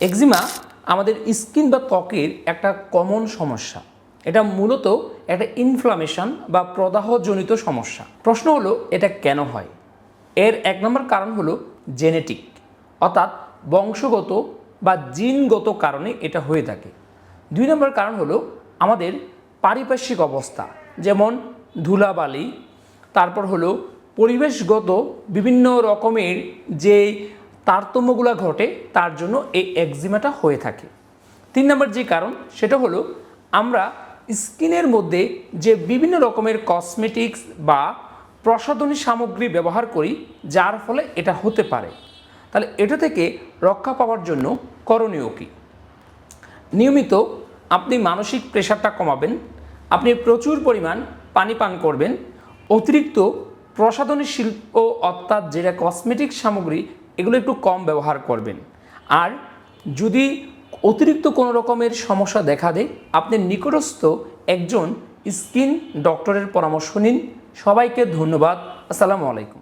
এক্সিমা আমাদের স্কিন বা ত্বকের একটা কমন সমস্যা। এটা মূলত একটা ইনফ্লামেশন বা প্রদাহজনিত সমস্যা। প্রশ্ন হলো, এটা কেন হয়? এর এক নম্বর কারণ হলো জেনেটিক অর্থাৎ বংশগত বা জিনগত কারণে এটা হয়ে থাকে। দুই নম্বর কারণ হলো আমাদের পারিপার্শ্বিক অবস্থা, যেমন ধুলাবালি, তারপর হলো পরিবেশগত বিভিন্ন রকমের যে তারতম্যগুলো ঘটে, তার জন্য এই একজিমাটা হয়ে থাকে। তিন নম্বর যে কারণ, সেটা হলো আমরা স্কিনের মধ্যে যে বিভিন্ন রকমের কসমেটিক্স বা প্রসাধনী সামগ্রী ব্যবহার করি, যার ফলে এটা হতে পারে। তাহলে এটা থেকে রক্ষা পাওয়ার জন্য করণীয় কী? নিয়মিত আপনি মানসিক প্রেশারটা কমাবেন, আপনি প্রচুর পরিমাণ পানি পান করবেন, অতিরিক্ত প্রসাধনী শিল্প অর্থাৎ যেটা কসমেটিক সামগ্রী এগুলো একটু কম ব্যবহার করবেন। আর যদি অতিরিক্ত কোনো রকমের সমস্যা দেখা দেয়, আপনি নিকটস্থ একজন স্কিন ডক্টরের পরামর্শ নিন। সবাইকে ধন্যবাদ। আসসালামু আলাইকুম।